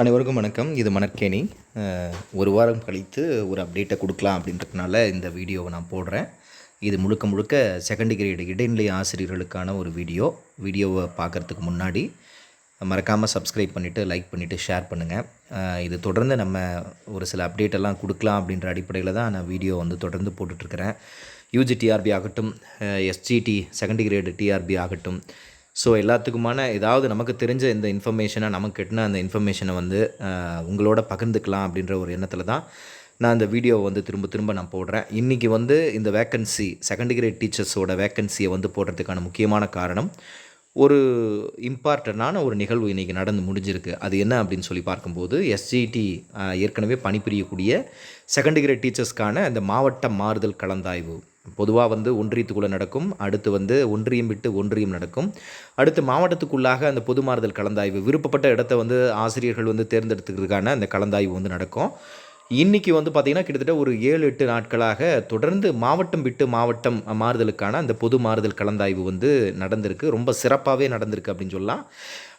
அனைவருக்கும் வணக்கம். இது மணற்கேணி. ஒரு வாரம் கழித்து ஒரு அப்டேட்டை கொடுக்கலாம் அப்படின்றதுனால இந்த வீடியோவை நான் போடுறேன். இது முழுக்க முழுக்க செகண்ட் கிரேடு இடைநிலை ஆசிரியர்களுக்கான ஒரு வீடியோ. வீடியோவை பார்க்குறதுக்கு முன்னாடி மறக்காமல் சப்ஸ்கிரைப் பண்ணிவிட்டு லைக் பண்ணிவிட்டு ஷேர் பண்ணுங்கள் இது தொடர்ந்து நம்ம ஒரு சில அப்டேட் எல்லாம் கொடுக்கலாம் அப்படின்ற அடிப்படையில் தான் நான் வீடியோ வந்து தொடர்ந்து போட்டுட்ருக்கிறேன் யூஜி டிஆர்பி ஆகட்டும் எஸ்ஜிடி செகண்ட் கிரேடு டிஆர்பி ஆகட்டும் ஸோ எல்லாத்துக்குமான ஏதாவது நமக்கு தெரிஞ்ச இந்த இன்ஃபர்மேஷனை நமக்கு கெட்டின அந்த இன்ஃபர்மேஷனை வந்து உங்களோட பகிர்ந்துக்கலாம் அப்படின்ற ஒரு எண்ணத்தில் தான் நான் இந்த வீடியோவை வந்து திரும்ப திரும்ப நான் போடுறேன். இன்றைக்கி வந்து இந்த வேக்கன்சி செகண்ட் கிரேட் டீச்சர்ஸோட வேக்கன்சியை வந்து போடுறதுக்கான முக்கியமான காரணம் ஒரு இம்பார்ட்டண்ட்டான ஒரு நிகழ்வு இன்றைக்கி நடந்து முடிஞ்சிருக்கு. அது என்ன அப்படின்னு சொல்லி பார்க்கும்போது எஸ்ஜிடி ஏற்கனவே பணிபுரியக்கூடிய செகண்ட் கிரேட் டீச்சர்ஸ்க்கான இந்த மாவட்ட மாறுதல் கலந்தாய்வு பொதுவாக வந்து ஒன்றியத்துக்குள்ளே நடக்கும் அடுத்து வந்து ஒன்றியம் விட்டு ஒன்றியம் நடக்கும். அடுத்து மாவட்டத்துக்குள்ளாக அந்த பொது மாறுதல் கலந்தாய்வு விருப்பப்பட்ட இடத்த வந்து ஆசிரியர்கள் வந்து தேர்ந்தெடுத்துக்கிறதுக்கான அந்த கலந்தாய்வு வந்து நடக்கும். இன்றைக்கி வந்து பார்த்திங்கன்னா கிட்டத்தட்ட ஒரு ஏழு எட்டு நாட்களாக தொடர்ந்து மாவட்டம் விட்டு மாவட்டம் மாறுதலுக்கான அந்த பொது மாறுதல் கலந்தாய்வு வந்து நடந்திருக்கு. ரொம்ப சிறப்பாகவே நடந்திருக்கு அப்படின்னு சொல்லலாம்.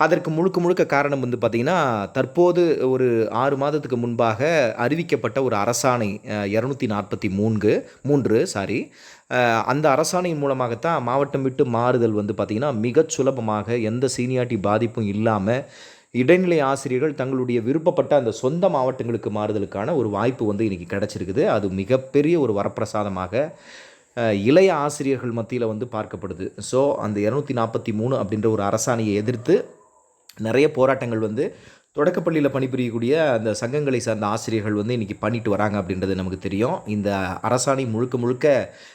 அதற்கு முழுக்க முழுக்க காரணம் வந்து பார்த்திங்கன்னா தற்போது ஒரு ஆறு மாதத்துக்கு முன்பாக அறிவிக்கப்பட்ட ஒரு அரசாணை இரநூத்தி நாற்பத்தி மூன்று மூன்று சாரி அந்த அரசாணையின் மூலமாகத்தான் மாவட்டம் விட்டு மாறுதல் வந்து பார்த்திங்கன்னா மிகச் சுலபமாக எந்த சீனியாரிட்டி பாதிப்பும் இல்லாமல் இடைநிலை ஆசிரியர்கள் தங்களுடைய விருப்பப்பட்ட அந்த சொந்த மாவட்டங்களுக்கு மாறுதலுக்கான ஒரு வாய்ப்பு வந்து இன்றைக்கி கிடச்சிருக்குது. அது மிகப்பெரிய ஒரு வரப்பிரசாதமாக இளைய ஆசிரியர்கள் மத்தியில் வந்து பார்க்கப்படுது. ஸோ அந்த இரநூத்தி நாற்பத்தி மூணு அப்படின்ற ஒரு அரசாணையை எதிர்த்து நிறைய போராட்டங்கள் வந்து தொடக்கப்பள்ளியில் பணிபுரியக்கூடிய அந்த சங்கங்களை சார்ந்த ஆசிரியர்கள் வந்து இன்றைக்கி பண்ணிட்டு வராங்க அப்படின்றது நமக்கு தெரியும். இந்த அரசாணை முழுக்க முழுக்க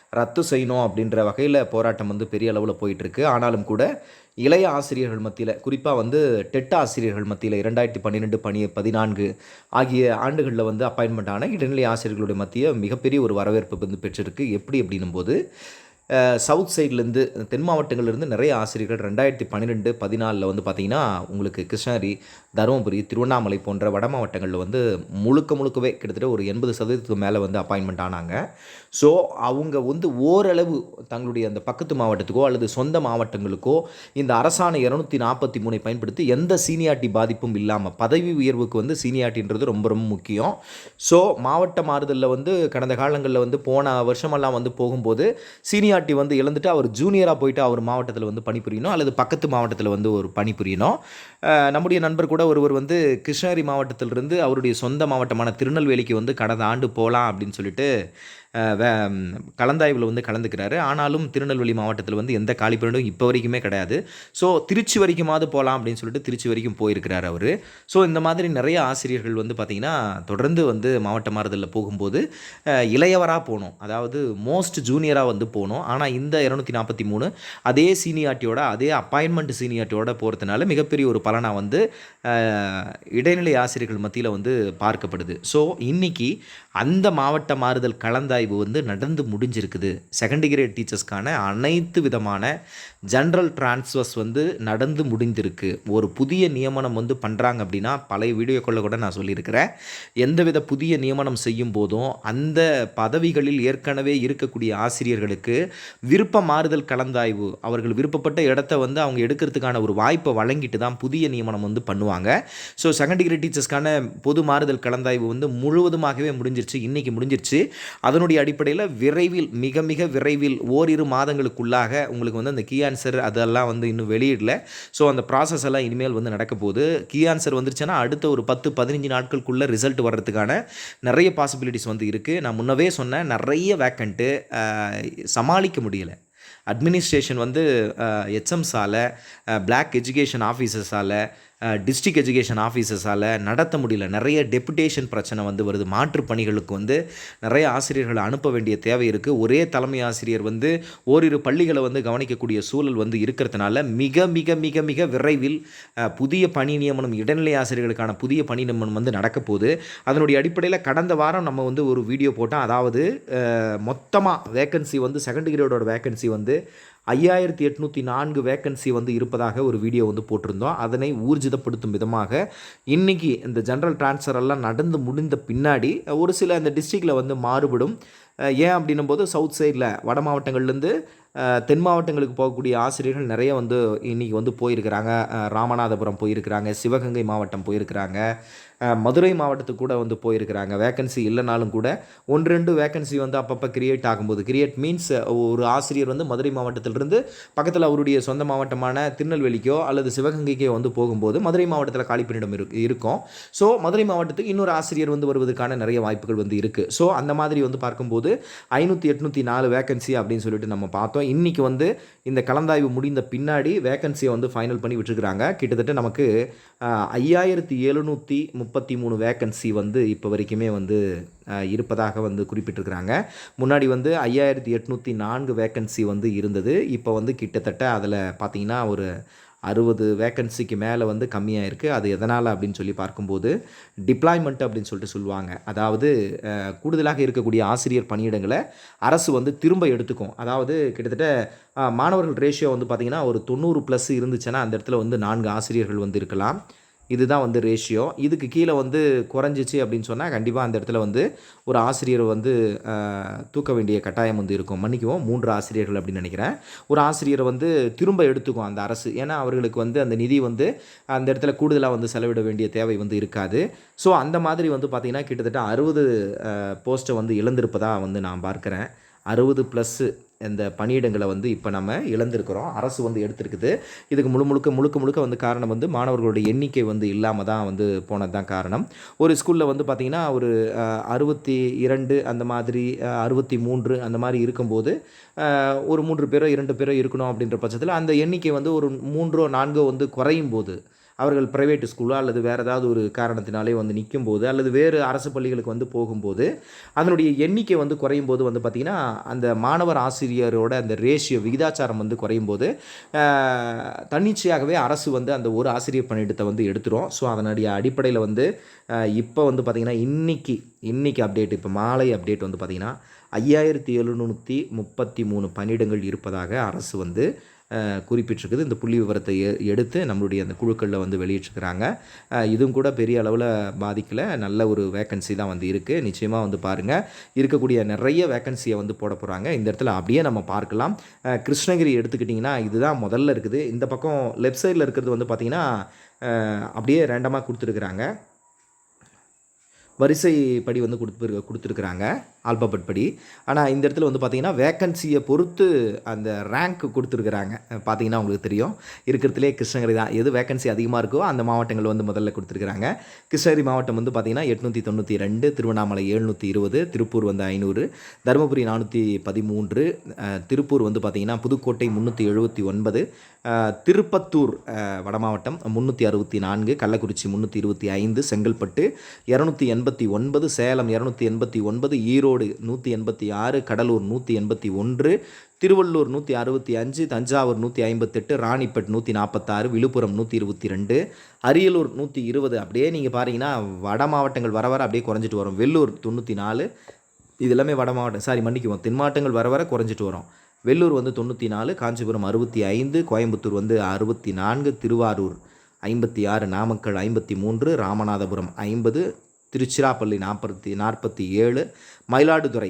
ரத்து செய்யணும் அப்படின்ற வகையில் போராட்டம் வந்து பெரிய அளவில் போயிட்டுருக்கு. ஆனாலும் கூட இளைய ஆசிரியர்கள் மத்தியில் குறிப்பாக வந்து டெட் ஆசிரியர்கள் மத்தியில் இரண்டாயிரத்தி பன்னிரெண்டு பனி பதினான்கு ஆகிய ஆண்டுகளில் வந்து அப்பாயின்மெண்ட் ஆன இடைநிலை ஆசிரியர்களுடைய மத்திய மிகப்பெரிய ஒரு வரவேற்பு வந்து பெற்றிருக்கு. எப்படி அப்படின்னும் போது சவுத் சைட்லேருந்து தென் மாவட்டங்கள்லேருந்து நிறைய ஆசிரியர்கள் ரெண்டாயிரத்தி பன்னிரெண்டு பதினாலில் வந்து பார்த்திங்கன்னா உங்களுக்கு கிருஷ்ணகிரி தருமபுரி திருவண்ணாமலை போன்ற வட மாவட்டங்களில் வந்து முழுக்க முழுக்கவே கிட்டத்தட்ட ஒரு எண்பது சதவீதத்துக்கு மேலே வந்து அப்பாயின்மெண்ட் ஆனாங்க. ஸோ அவங்க வந்து ஓரளவு தங்களுடைய அந்த பக்கத்து மாவட்டத்துக்கோ அல்லது சொந்த மாவட்டங்களுக்கோ இந்த அரசாணை இரநூத்தி நாற்பத்தி மூணை பயன்படுத்தி எந்த சீனியாரிட்டி பாதிப்பும் இல்லாமல் பதவி உயர்வுக்கு வந்து சீனியாரிட்டின்றது ரொம்ப ரொம்ப முக்கியம். ஸோ மாவட்ட மாறுதலில் வந்து கடந்த காலங்களில் வந்து போன வருஷமெல்லாம் வந்து போகும்போது சீனியாரிட்டி வந்து இழந்துட்டு அவர் ஜூனியராக போயிட்டு அவர் மாவட்டத்தில் வந்து பணிபுரியணும் அல்லது பக்கத்து மாவட்டத்தில் வந்து ஒரு பணிபுரியணும். நம்முடைய நண்பர் கூட ஒருவர் வந்து கிருஷ்ணகிரி மாவட்டத்திலிருந்து அவருடைய சொந்த மாவட்டமான திருநெல்வேலிக்கு வந்து கடந்த ஆண்டு போகலாம் அப்படின்னு சொல்லிட்டு கலந்தாய்வில் வந்து கலந்துக்கிறாரு. ஆனாலும் திருநெல்வேலி மாவட்டத்தில் வந்து எந்த காலிப்பணியும் இப்போ வரைக்குமே கிடையாது. ஸோ திருச்சி வரைக்குமாவது போகலாம் அப்படின்னு சொல்லிட்டு திருச்சி வரைக்கும் போயிருக்கிறார் அவர். ஸோ இந்த மாதிரி நிறைய ஆசிரியர்கள் வந்து பார்த்திங்கன்னா தொடர்ந்து வந்து மாவட்ட மாறுதலில் போகும்போது இளையவராக போகணும் அதாவது மோஸ்ட் ஜூனியராக வந்து போகணும் ஆனால் இந்த இரநூத்தி நாற்பத்தி மூணு அதே சீனியாரிட்டியோட அதே அப்பாயின்மெண்ட் சீனியாரிட்டியோட போகிறதுனால மிகப்பெரிய ஒரு பலனாக வந்து இடைநிலை ஆசிரியர்கள் மத்தியில் வந்து பார்க்கப்படுது. ஸோ இன்னைக்கு அந்த மாவட்ட மாறுதல் கலந்தாய்வு வந்து நடந்து முடிஞ்சிருக்குது. செகண்ட் கிரேட் டீச்சர்ஸ்க்கான அனைத்து விதமான ஜென்ரல் டிரான்ஸ்ஃபர்ஸ் வந்து நடந்து முடிந்திருக்கு. ஒரு புதிய நியமனம் வந்து பண்ணுறாங்க அப்படின்னா பழைய வீடியோக்களில் கூட நான் சொல்லியிருக்கிறேன். எந்தவித புதிய நியமனம் செய்யும் போதும் அந்த பதவிகளில் ஏற்கனவே இருக்கக்கூடிய ஆசிரியர்களுக்கு விருப்ப மாறுதல் கலந்தாய்வு அவர்கள் விருப்பப்பட்ட இடத்த வந்து அவங்க எடுக்கிறதுக்கான ஒரு வாய்ப்பை வழங்கிட்டு தான் புதிய நியமனம் வந்து பண்ணுவாங்க. ஸோ செகண்ட் டிகிரி டீச்சர்ஸ்க்கான பொது மாறுதல் கலந்தாய்வு வந்து முழுவதுமாகவே முடிஞ்சிருச்சு. இன்றைக்கி முடிஞ்சிருச்சு. அதனுடைய அடிப்படையில் விரைவில் மிக மிக விரைவில் ஓரிரு மாதங்களுக்குள்ளாக உங்களுக்கு வந்து அந்த கீ ஆன்சர் அதெல்லாம் வந்து இன்னும் வெளியிடல. ஸோ அந்த ப்ராசஸ் எல்லாம் இனிமேல் வந்து நடக்க போகுது. கீ ஆன்சர் வந்துருச்சுன்னா அடுத்த ஒரு பத்து பதினஞ்சு நாட்களுக்குள்ளே ரிசல்ட் வர்றதுக்கான நிறைய பாசிபிலிட்டிஸ் வந்து இருக்குது நான் முன்னவே சொன்னேன் நிறைய வேக்கண்ட்டு சமாளிக்க முடியலை. அட்மினிஸ்ட்ரேஷன் வந்து ஹெச்எம்ஸால் பிளாக் எஜுகேஷன் ஆஃபீஸர்ஸால் டிஸ்ட்ரிக் எஜுகேஷன் ஆஃபீஸர்ஸால் நடத்த முடியல. நிறைய டெபுடேஷன் பிரச்சனை வந்து வருது. மாற்றுப் பணிகளுக்கு வந்து நிறைய ஆசிரியர்களை அனுப்ப வேண்டிய தேவை இருக்குது ஒரே தலைமை ஆசிரியர் வந்து ஓரிரு பள்ளிகளை வந்து கவனிக்கக்கூடிய சூழல் வந்து இருக்கிறதுனால மிக மிக மிக மிக விரைவில் புதிய பணி நியமனம் இடைநிலை ஆசிரியர்களுக்கான புதிய பணி நியமனம் வந்து நடக்க போகுது. அதனுடைய அடிப்படையில் கடந்த வாரம் நம்ம வந்து ஒரு வீடியோ போட்டோம். அதாவது மொத்தமாக வேக்கன்சி வந்து செகண்ட் கிரேடோட வேக்கன்சி வந்து ஐயாயிரத்தி எட்நூற்றி நான்கு வேக்கன்சி வந்து இருப்பதாக ஒரு வீடியோ வந்து போட்டிருந்தோம். அதனை ஊர்ஜிதப்படுத்தும் விதமாக இன்னைக்கு இந்த ஜென்ரல் டிரான்ஸ்ஃபர் எல்லாம் நடந்து முடிந்த பின்னாடி ஒரு சில இந்த டிஸ்ட்ரிக்டில் வந்து மாறுபடும் ஏன் அப்படின்னும் போது சவுத் சைடில் வட மாவட்டங்கள்லேருந்து தென் மாவட்டங்களுக்கு போகக்கூடிய ஆசிரியர்கள் நிறைய வந்து இன்றைக்கி வந்து போயிருக்கிறாங்க. ராமநாதபுரம் போயிருக்கிறாங்க சிவகங்கை மாவட்டம் போயிருக்கிறாங்க. மதுரை மாவட்டத்துக்கு கூட வந்து போயிருக்கிறாங்க. வேக்கன்சி இல்லைனாலும் கூட ஒன்று ரெண்டு வேக்கன்சி வந்து அப்பப்போ கிரியேட் ஆகும்போது கிரியேட் மீன்ஸ் ஒரு ஆசிரியர் வந்து மதுரை மாவட்டத்திலிருந்து பக்கத்தில் அவருடைய சொந்த மாவட்டமான திருநெல்வேலிக்கோ அல்லது சிவகங்கைக்கோ வந்து போகும்போது மதுரை மாவட்டத்தில் காலி பணியிடம் இரு இருக்கும். ஸோ மதுரை மாவட்டத்துக்கு இன்னொரு ஆசிரியர் வந்து வருவதற்கான நிறைய வாய்ப்புகள் வந்து இருக்குது ஸோ அந்த மாதிரி வந்து பார்க்கும்போது ஐநூற்றி எட்நூற்றி நாலு வேகன்சி அப்படின்னு சொல்லிட்டு நம்ம பார்த்தோம். இன்றைக்கி வந்து இந்த கலந்தாய்வு முடிந்த பின்னாடி வேகன்சியை வந்து ஃபைனல் பண்ணி விட்டுருக்குறாங்க. கிட்டத்தட்ட நமக்கு ஐயாயிரத்தி எழுநூற்றி முப்பத்தி மூணு வேக்கன்சி வந்து இப்போ வரைக்குமே வந்து இருப்பதாக வந்து குறிப்பிட்டிருக்கிறாங்க. முன்னாடி வந்து ஐயாயிரத்தி எட்நூற்றி நான்கு வேக்கன்சி வந்து இருந்தது. இப்போ வந்து கிட்டத்தட்ட அதில் பார்த்தீங்கன்னா ஒரு அறுபது வேக்கன்சிக்கு மேலே வந்து கம்மியாக இருக்குது அது எதனால் அப்படின்னு சொல்லி பார்க்கும்போது டிப்ளாய்மெண்ட் அப்படின்னு சொல்லிட்டு சொல்லுவாங்க. அதாவது கூடுதலாக இருக்கக்கூடிய ஆசிரியர் பணியிடங்களை அரசு வந்து திரும்ப எடுத்துக்கும். அதாவது கிட்டத்தட்ட மாணவர்கள் ரேஷியோ வந்து பார்த்திங்கன்னா ஒரு தொண்ணூறு ப்ளஸ் இருந்துச்சுன்னா அந்த இடத்துல வந்து நான்கு ஆசிரியர்கள் வந்து இருக்கலாம். இதுதான் வந்து ரேஷியோ இதுக்கு கீழே வந்து குறைஞ்சிச்சு அப்படின்னு சொன்னால் கண்டிப்பாக அந்த இடத்துல வந்து ஒரு ஆசிரியர் வந்து தூக்க வேண்டிய கட்டாயம் வந்து இருக்கும். மன்னிக்கவும் மூன்று ஆசிரியர்கள் அப்படின்னு நினைக்கிறேன். ஒரு ஆசிரியரை வந்து திரும்ப எடுத்துக்கும் அந்த அரசு. ஏன்னா அவர்களுக்கு வந்து அந்த நிதி வந்து அந்த இடத்துல கூடுதலாக வந்து செலவிட வேண்டிய தேவை வந்து இருக்காது. ஸோ அந்த மாதிரி வந்து பார்த்திங்கன்னா கிட்டத்தட்ட அறுபது போஸ்ட்டை வந்து இழந்திருப்பதாக வந்து நான் பார்க்குறேன். அறுபது ப்ளஸ்ஸு இந்த பணியிடங்களை வந்து இப்போ நம்ம இழந்திருக்கிறோம். அரசு வந்து எடுத்திருக்குது. இதுக்கு முழு முழுக்க முழுக்க முழுக்க வந்து காரணம் வந்து மாணவர்களுடைய எண்ணிக்கை வந்து இல்லாமல் தான் வந்து போனது தான் காரணம். ஒரு ஸ்கூலில் வந்து பார்த்திங்கன்னா ஒரு அறுபத்தி இரண்டு அந்த மாதிரி அறுபத்தி மூன்று அந்த மாதிரி இருக்கும்போது ஒரு மூன்று பேரோ இரண்டு பேரோ இருக்கணும் அப்படின்ற பட்சத்தில் அந்த எண்ணிக்கை வந்து ஒரு மூன்றோ நான்கோ வந்து குறையும் போது அவர்கள் பிரைவேட் ஸ்கூலோ அல்லது வேறு ஏதாவது ஒரு காரணத்தினாலே வந்து நிற்கும் போது அல்லது வேறு அரசு பள்ளிகளுக்கு வந்து போகும்போது அதனுடைய எண்ணிக்கை வந்து குறையும் போது வந்து பார்த்திங்கன்னா அந்த மாணவர் ஆசிரியரோட அந்த ரேஷியோ விகிதாச்சாரம் வந்து குறையும் போது தன்னிச்சையாகவே அரசு வந்து அந்த ஒரு ஆசிரியர் பணியிடத்தை வந்து எடுத்துரும். ஸோ அதனுடைய அடிப்படையில் வந்து இப்போ வந்து பார்த்திங்கன்னா இன்னைக்கு இன்னைக்கு அப்டேட் இப்போ மாலை அப்டேட் வந்து பார்த்திங்கன்னா ஐயாயிரத்தி எழுநூற்றி முப்பத்தி மூணு பணியிடங்கள் இருப்பதாக அரசு வந்து குறிப்பிட்டிருக்குது. இந்த புள்ளி விவரத்தை எ- எடுத்து நம்மளுடைய அந்த குழுக்களில் வந்து வெளியிட்டிருக்கிறாங்க. இதுவும் கூட பெரிய அளவில் பாதிக்கல. நல்ல ஒரு வேக்கன்சி தான் வந்து இருக்குது நிச்சயமாக வந்து பாருங்கள் இருக்கக்கூடிய நிறைய வேக்கன்சியை வந்து போட போகிறாங்க இந்த இடத்துல அப்படியே நம்ம பார்க்கலாம். கிருஷ்ணகிரி எடுத்துக்கிட்டிங்கன்னா இதுதான் முதல்ல இருக்குது. இந்த பக்கம் லெஃப்ட் சைடில் இருக்கிறது வந்து பார்த்திங்கன்னா அப்படியே ரேண்டமாக கொடுத்துருக்குறாங்க. வரிசைப்படி வந்து கொடுத்து கொடுத்துருக்குறாங்க. ஆல்பபட் படி. ஆனால் இந்த இடத்துல வந்து பார்த்தீங்கன்னா வேக்கன்சியை பொறுத்து அந்த ரேங்க் கொடுத்துருக்குறாங்க. பார்த்தீங்கன்னா உங்களுக்கு தெரியும். இருக்கிறதுலே கிருஷ்ணகிரி தான். எது வேக்கன்சி அதிகமாக இருக்கோ அந்த மாவட்டங்கள் வந்து முதல்ல கொடுத்துருக்குறாங்க. கிருஷ்ணகிரி மாவட்டம் வந்து பார்த்திங்கன்னா எட்நூற்றி தொண்ணூற்றி ரெண்டு திருவண்ணாமலை எழுநூற்றி இருபது திருப்பூர் வந்து ஐநூறு தருமபுரி நானூற்றி பதிமூன்று திருப்பூர் வந்து பார்த்திங்கன்னா புதுக்கோட்டை முந்நூற்றி எழுபத்தி ஒன்பது திருப்பத்தூர் வட மாவட்டம் முந்நூற்றி அறுபத்தி நான்கு கள்ளக்குறிச்சி முந்நூற்றி இருபத்தி ஐந்து செங்கல்பட்டு இரநூத்தி எண்பத்தி ஒன்பது சேலம் இரநூத்தி எண்பத்தி ஒன்பது ஈரோடு நூற்றி எண்பத்தி ஆறு கடலூர் நூற்றி எண்பத்தி ஒன்று திருவள்ளூர் நூற்றி அறுபத்தி அஞ்சு தஞ்சாவூர் நூற்றி ஐம்பத்தெட்டு ராணிப்பேட் நூற்றி நாற்பத்தாறு விழுப்புரம் நூற்றி இருபத்தி ரெண்டு அரியலூர் நூற்றி இருபது. அப்படியே நீங்கள் பாருங்கன்னா வட மாவட்டங்கள் வர வர அப்படியே குறைஞ்சிட்டு வரும். வெள்ளூர் தொண்ணூற்றி நாலு இது எல்லாமே வட மாவட்டம் சாரி மன்னிக்குவோம் தென் மாவட்டங்கள் வர வர குறைஞ்சிட்டு வரும். வெள்ளூர் வந்து தொண்ணூற்றி நாலு காஞ்சிபுரம் அறுபத்தி ஐந்து கோயம்புத்தூர் வந்து அறுபத்தி நான்கு திருவாரூர் ஐம்பத்தி ஆறு நாமக்கல் ஐம்பத்தி மூன்று ராமநாதபுரம் ஐம்பது திருச்சிராப்பள்ளி நாற்பத்தி நாற்பத்தி ஏழு மயிலாடுதுறை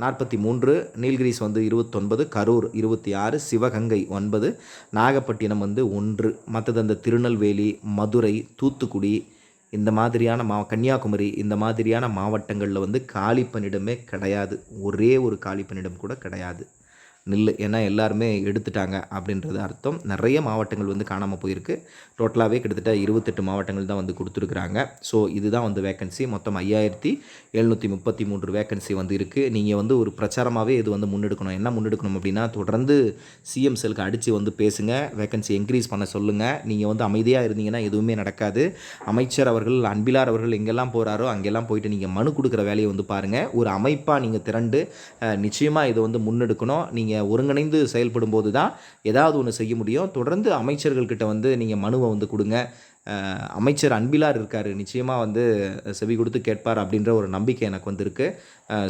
நாற்பத்தி மூன்று நீல்கிரிஸ் வந்து இருபத்தொன்பது கரூர் இருபத்தி ஆறு சிவகங்கை ஒன்பது நாகப்பட்டினம் வந்து ஒன்று மற்றது அந்த திருநெல்வேலி மதுரை தூத்துக்குடி இந்த மாதிரியான மா கன்னியாகுமரி இந்த மாதிரியான மாவட்டங்களில் வந்து காலி பணியிடமே கிடையாது. ஒரே ஒரு காலி பணியிடம் கூட கிடையாது. நில்லு ஏன்னா எல்லாருமே எடுத்துட்டாங்க அப்படின்றது அர்த்தம். நிறைய மாவட்டங்கள் வந்து காணாமல் போயிருக்கு. டோட்டலாகவே கிட்டத்தட்ட இருபத்தெட்டு மாவட்டங்கள் தான் வந்து கொடுத்துருக்குறாங்க. ஸோ இதுதான் வந்து வேக்கன்சி மொத்தம் ஐயாயிரத்தி எழுநூற்றி முப்பத்தி மூன்று வேக்கன்சி வந்து இருக்குது நீங்கள் வந்து ஒரு பிரச்சாரமாகவே இது வந்து முன்னெடுக்கணும். என்ன முன்னெடுக்கணும் அப்படின்னா தொடர்ந்து சிஎம் செல்க்கு அடித்து வந்து பேசுங்க. வேக்கன்சி இன்க்ரீஸ் பண்ண சொல்லுங்கள் நீங்கள் வந்து அமைதியாக இருந்தீங்கன்னா எதுவுமே நடக்காது. அமைச்சர் அவர்கள் அன்பிலார் அவர்கள் எங்கெல்லாம் போகிறாரோ அங்கெல்லாம் போயிட்டு நீங்கள் மனு கொடுக்குற வேலையை வந்து பாருங்கள் ஒரு அமைப்பாக நீங்கள் திரண்டு நிச்சயமாக இதை வந்து முன்னெடுக்கணும். நீங்கள் ஒருங்கிணைந்து செயல்படும் போது தான் ஏதாவது ஒன்று செய்ய முடியும். தொடர்ந்து அமைச்சர்கள்கிட்ட வந்து நீங்கள் மனுவை வந்து கொடுங்க. அமைச்சர் அன்பிலார் இருக்கார். நிச்சயமாக வந்து செவி கொடுத்து கேட்பார் அப்படின்ற ஒரு நம்பிக்கை எனக்கு வந்திருக்கு.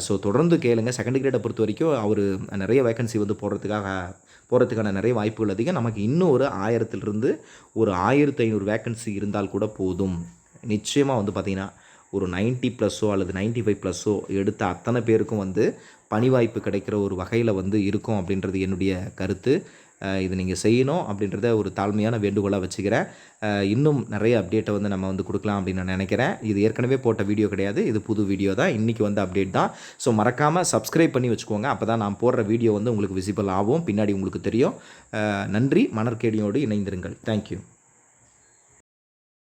ஸோ தொடர்ந்து கேளுங்க. செகண்ட் கிரேடை பொறுத்த வரைக்கும் அவர் நிறைய வேகன்சி வந்து போடுறதுக்காக போகிறதுக்கான நிறைய வாய்ப்புகள் அதிகம். நமக்கு இன்னும் ஒரு ஆயிரத்திலிருந்து ஒரு ஆயிரத்து ஐநூறு வேக்கன்சி இருந்தால் கூட போதும். நிச்சயமாக வந்து பார்த்திங்கன்னா ஒரு 90 ப்ளஸ்ஸோ அல்லது 95 ஃபைவ் ப்ளஸ்ஸோ எடுத்த அத்தனை பேருக்கும் வந்து பணி வாய்ப்பு கிடைக்கிற ஒரு வகையில் வந்து இருக்கும் அப்படின்றது என்னுடைய கருத்து. இது நீங்கள் செய்யணும் அப்படின்றத ஒரு தாழ்மையான வேண்டுகோளாக வச்சுக்கிறேன். இன்னும் நிறைய அப்டேட்டை வந்து நம்ம வந்து கொடுக்கலாம் அப்படின்னு நான் நினைக்கிறேன். இது ஏற்கனவே போட்ட வீடியோ கிடையாது. இது புது வீடியோ தான். இன்றைக்கி வந்து அப்டேட் தான். ஸோ மறக்காமல் சப்ஸ்கிரைப் பண்ணி வச்சுக்கோங்க. அப்போ தான் நான் போடுற வீடியோ வந்து உங்களுக்கு விசிபிள் ஆகும். பின்னாடி உங்களுக்கு தெரியும். நன்றி. மணற்கேடியோடு இணைந்திருங்கள். தேங்க்யூ.